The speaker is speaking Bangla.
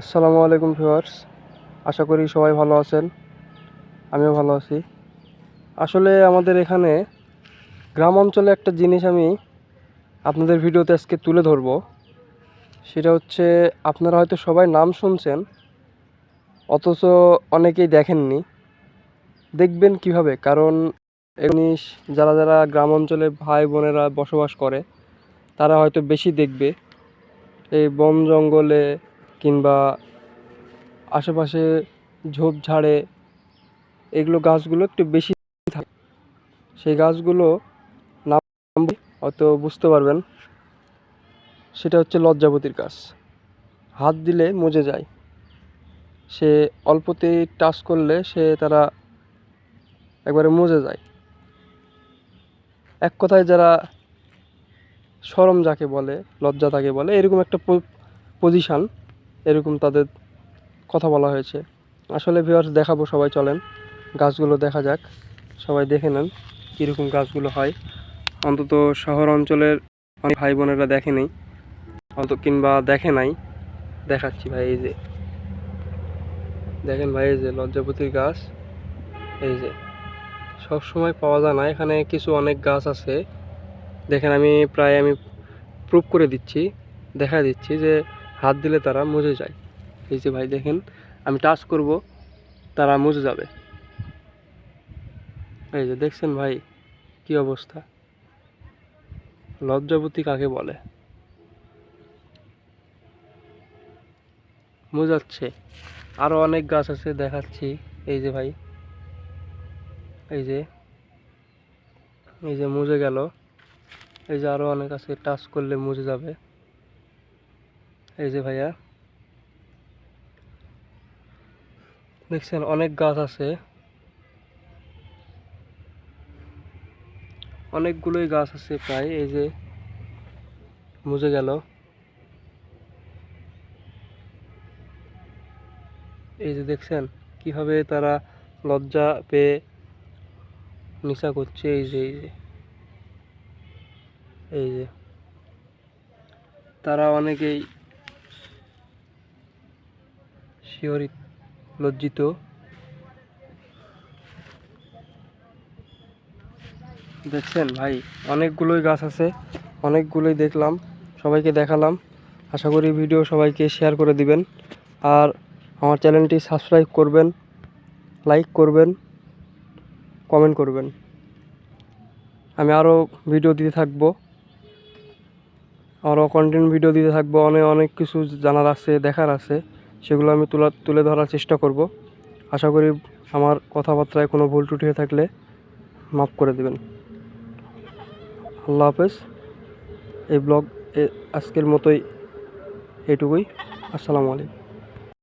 আসসালামু আলাইকুম ভিউয়ার্স। আশা করি সবাই ভালো আছেন। আমিও ভালো আছি। আসলে আমাদের এখানে গ্রাম অঞ্চলে একটা জিনিস আমি আপনাদের ভিডিওতে আজকে তুলে ধরবো। সেটা হচ্ছে, আপনারা হয়তো সবাই নাম শুনছেন, অথচ অনেকেই দেখেননি। দেখবেন কীভাবে? কারণ জিনিস যারা যারা গ্রাম অঞ্চলে ভাই বোনেরা বসবাস করে, তারা হয়তো বেশি দেখবে। এই বন জঙ্গলে কিংবা আশেপাশে ঝোপঝাড়ে এগুলো গাছগুলো একটু বেশি থাকে। সেই গাছগুলো নাম হয়তো বুঝতে পারবেন। সেটা হচ্ছে লজ্জাবতীর গাছ। হাত দিলে মজে যায়। সে অল্পতেই টাচ করলে সে তারা একবারে মজে যায়। এক কথায় যারা সরম যাকে বলে, লজ্জা তাকে বলে, এরকম একটা পজিশান এরকম তাদের কথা বলা হয়েছে। আসলে ভিউয়ার্স দেখাবো সবাই, চলেন। গাছগুলো দেখা যাক। সবাই দেখে নেন কীরকম গাছগুলো হয়। অন্তত শহর অঞ্চলের অনেক ভাই বোনেরা দেখেনি অন্ত কিংবা দেখে নাই। দেখাচ্ছি ভাই, এই যে। দেখেন ভাই, এই যে লজ্জাপতির গাছ। এই যে। সব সময় পাওয়া যায় না। এখানে কিছু অনেক গাছ আছে। দেখেন আমি প্রায় আমি প্রুভ করে দিচ্ছি দেখা দিচ্ছি যে হাত দিলে তারা মুজে যায়। এই যে ভাই দেখেন, আমি টাচ করব, তারা মুজে যাবে। এই যে দেখছেন ভাই, কি অবস্থা? লজ্জাবতী কাকে বলে? মুজাচ্ছে। আরও অনেক গাছ আছে, দেখাচ্ছি। এই যে ভাই, এই যে এই যে মুজে গেল। এই যে আরও অনেক আছে টাচ করলে মুজে যাবে। এই যে ভাইয়া। দেখছেন, অনেক গাছ আছে। অনেকগুলোই গাছ আছে প্রায়, এই যে মুজে গেল। এই যে দেখছেন, কীভাবে তারা লজ্জা পেয়ে নিশা করছে, এই যে এই যে এই যে। তারা অনেকেই শিহরিত লজ্জিত। দেখছেন ভাই, অনেকগুলোই গাছ আছে, অনেকগুলোই দেখলাম, সবাইকে দেখালাম। আশা করি ভিডিও সবাইকে শেয়ার করে দিবেন। আর আমার চ্যানেলটি সাবস্ক্রাইব করবেন লাইক করবেন কমেন্ট করবেন। আমি আরও ভিডিও দিতে থাকব। আরও কন্টেন্ট ভিডিও দিতে থাকব। অনেক অনেক কিছু জানার আছে, দেখার আছে। সেগুলো আমি তুলা, তুলে ধরার চেষ্টা করব। আশা করি আমার কথাবার্তায় কোনো ভুল ত্রুটি হয়ে থাকলে মাফ করে দেবেন। আল্লাহ হাফেজ। এই ব্লগ আজকের মতোই এটুকুই। আসসালামু আলাইকুম।